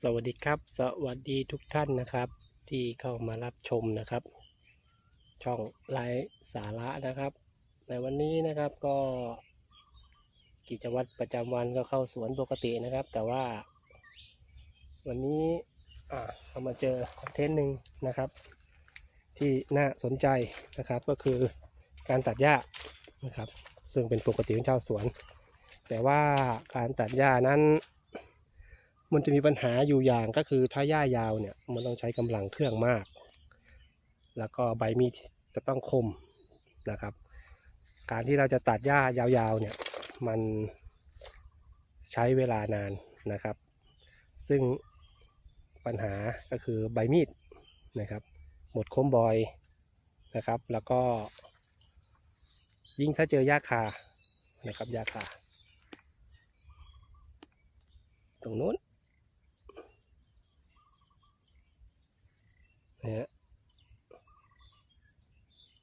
สวัสดีครับ สวัสดีทุกท่านนะครับ ที่เข้ามารับชมนะครับ ช่องไลฟ์สาระนะครับ ในวันนี้นะครับก็ กิจวัตรประจำวันก็เข้าสวนปกตินะครับ แต่ว่า วันนี้เรามาเจอคอนเทนต์หนึ่งนะครับ ที่น่าสนใจนะครับก็คือการตัดหญ้านะครับ ซึ่งเป็นปกติของชาวสวน แต่ว่าการตัดหญ้านั้น มันจะมีปัญหาอยู่อย่างก็คือถ้าหญ้ายาวเนี่ยมันต้องใช้กำลังเครื่องมาก แล้วก็ใบมีดจะต้องคมนะครับ การที่เราจะตัดหญ้ายาวๆเนี่ยมันใช้เวลานานนะครับ ซึ่งปัญหาก็คือใบมีดนะครับ หมดคมบ่อยนะครับ แล้วก็ ยิ่งถ้าเจอหญ้าคานะครับหญ้าคาตรงนู้น นะฮะ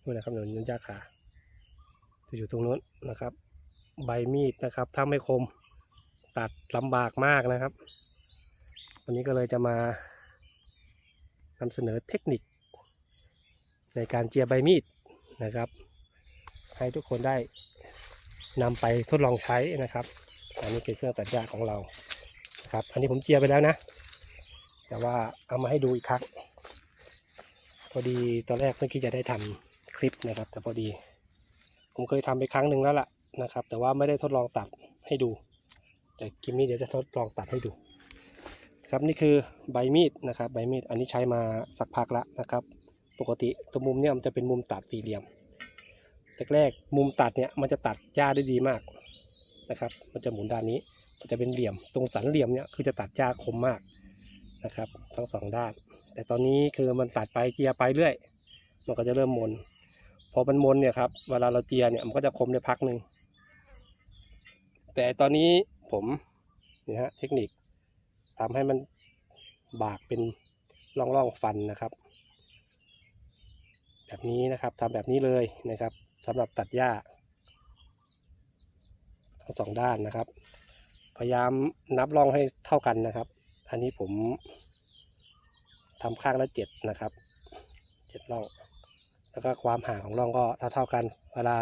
นู่นนะครับหนุนยนยาขาจะอยู่ตรงนู้นนะครับ ใบมีดนะครับ ถ้าไม่คมตัดลำบากมากนะครับ วันนี้ก็เลยจะมานำเสนอเทคนิค ในการเจียใบมีดนะครับ ให้ทุกคนได้นำไปทดลองใช้นะครับ อันนี้คือเครื่องตัดหญ้าของเรานะครับ อันนี้ผมเจียไปแล้วนะ แต่ว่าเอามาให้ดูอีกครั้ง พอดีตอนแรกไม่คิดจะได้ทำคลิปนะครับ แต่พอดี ผมเคยทำไปครั้งหนึ่งแล้วล่ะนะครับ แต่ว่าไม่ได้ทดลองตัดให้ดู แต่คลิปนี้เดี๋ยวจะทดลองตัดให้ดูครับนี่คือใบมีดนะครับใบมีดอันนี้ใช้มาสักพักละนะครับ ปกติตรงมุมเนี่ยมันจะเป็นมุมตัดสี่เหลี่ยมแรกๆมุมตัดเนี่ยมันจะตัดหญ้าได้ดีมากนะครับ มันจะหมุนด้านนี้มันจะเป็นเหลี่ยม ตรงสันเหลี่ยมเนี่ยคือจะตัดหญ้าคมมากนะครับ ทั้งสองด้าน แต่ตอนนี้คือมันตัดไปเจียไปเรื่อย มันก็จะเริ่มมน พอมันมนเนี่ยครับ เวลาเราเจียเนี่ยมันก็จะคมได้พักหนึ่ง แต่ตอนนี้ผมนี่ฮะเทคนิคทำให้มันบากเป็นร่องร่องฟันนะครับ แบบนี้นะครับทำแบบนี้เลยนะครับสำหรับตัดหญ้าทั้งสองด้านนะครับ พยายามนับร่องให้เท่ากันนะครับ อันนี้ผม ทำข้างละเจ็ดนะครับเจ็ดร่อง แล้วก็ความห่างของร่องก็เท่าเท่าๆกัน เวลา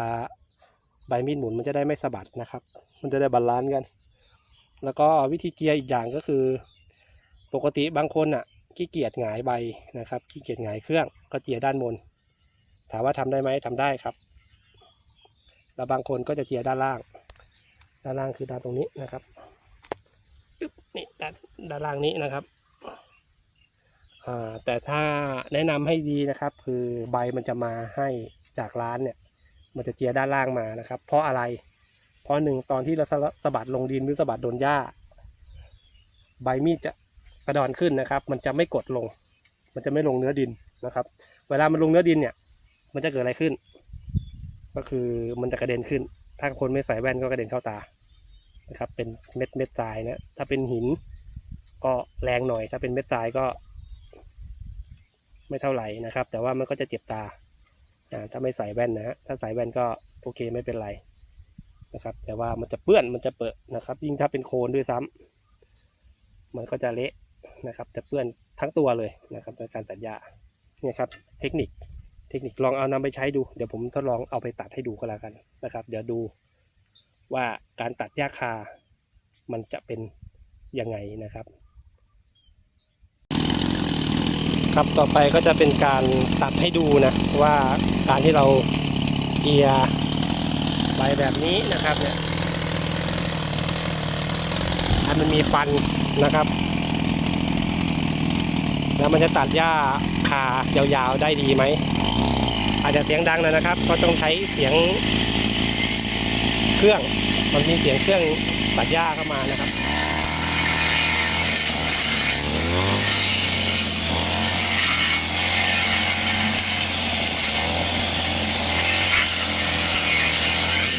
ใบมีดหมุนมันจะได้ไม่สะบัดนะครับ มันจะได้บาลานซ์กัน แล้วก็วิธีเกียร์อีกอย่างก็คือ ปกติบางคนอะขี้เกียจหงายใบนะครับขี้เกียจหงายเครื่องก็เจียด้านบน ถามว่าทำได้ไหมทำได้ครับ แล้วบางคนก็จะเจียด้านล่าง ด้านล่างคือด้านตรงนี้นะครับนี่ด้านด้านล่างนี้นะครับ แต่ถ้าแนะนำให้ดีนะครับ คือใบมันจะมาให้จากร้านเนี่ย มันจะเจียด้านล่างมานะครับ เพราะอะไร เพราะหนึ่งตอนที่เราสะบัดลงดินหรือสะบัดโดนหญ้า ใบมีดจะกระดอนขึ้นนะครับ มันจะไม่กดลง มันจะไม่ลงเนื้อดินนะครับ เวลามันลงเนื้อดินเนี่ย มันจะเกิดอะไรขึ้น ก็คือมันจะกระเด็นขึ้น ถ้าคนไม่ใส่แว่นก็กระเด็นเข้าตานะครับ เป็นเม็ดเม็ดทรายนะ ถ้าเป็นหินก็แรงหน่อย ถ้าเป็นเม็ดทรายก็ ไม่เท่าไหร่นะครับ แต่ว่ามันก็จะเจ็บตาอ่าถ้าไม่ใส่แว่นนะฮะถ้าใส่แว่นก็โอเคไม่เป็นไรนะครับ แต่ว่ามันจะเปื้อนมันจะเปอะนะครับ ยิ่งถ้าเป็นโคลนด้วยซ้ำมันก็จะเละนะครับ จะเปื้อนทั้งตัวเลยนะครับในการตัดหญ้าเนี่ยครับ เทคนิคเทคนิคลองเอานำไปใช้ดู เดี๋ยวผมทดลองเอาไปตัดให้ดูก็แล้วกันนะครับ เดี๋ยวดูว่าการตัดหญ้าคา มันจะเป็นยังไงนะครับ ครับ ต่อไปก็จะเป็นการตัดให้ดูนะว่าการที่เราเจียใบแบบนี้นะครับเนี่ยให้มันมีฟันนะครับ แล้วมันจะตัดหญ้าคายาวๆได้ดีไหม อาจจะเสียงดังหนอยนะครับเพราต้องใช้เสียงเครื่อง มันมีเสียงเครื่องตัดหญ้าเข้ามานะครับ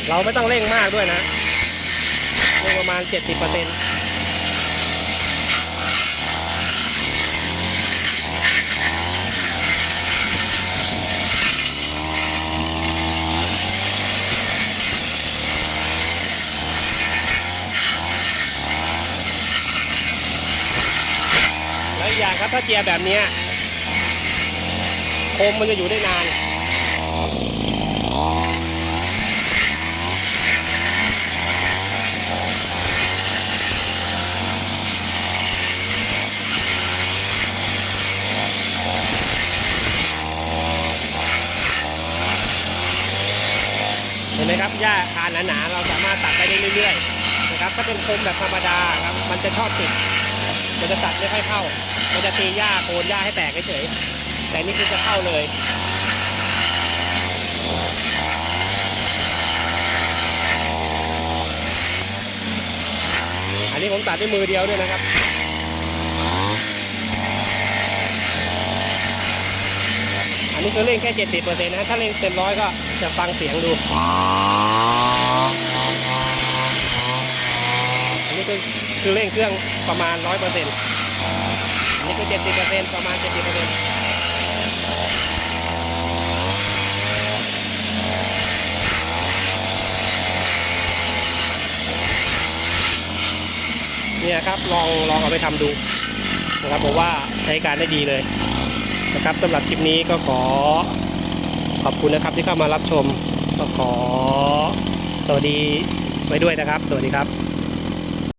เราไม่ต้องเร่งมากด้วยนะเร่งประมาณ 70%เปอร์เซ็นต์อย่างครับถ้าเจียแบบนี้คมมันจะอยู่ได้นาน ไหมครับหญ้าคานหนาๆเราสามารถตัดไปได้เรื่อยๆนะครับถ้าเป็นคมแบบธรรมดาครับมันจะชอบติดมันจะตัดไม่ค่อยเข้า มันจะตีหญ้าโคนหญ้าให้แตกเฉยๆแต่นี่คือจะเข้าเลยอันนี้ผมตัดด้วยมือเดียวด้วยนะครับ อันนี้คือเล่นแค่เจ็ดสิบเปอร์เซ็นต์นะถ้าเล่นเต็มร้อยก็จะฟังเสียงดูอันนี้คือคือเร่งเครื่องประมาณร้อยเปอร์เซ็นต์อันนี้คือเจ็ดสิบเปอร์เซ็นต์ประมาณเจ็ดสิบเปอร์เซ็นต์เนี่ยครับลองลองเอาไปทำดูนะครับผมว่าใช้การได้ดีเลย นะครับสำหรับคลิปนี้ก็ขอขอบคุณนะครับที่เข้ามารับชมก็ขอสวัสดีไว้ด้วยนะครับ สวัสดีครับ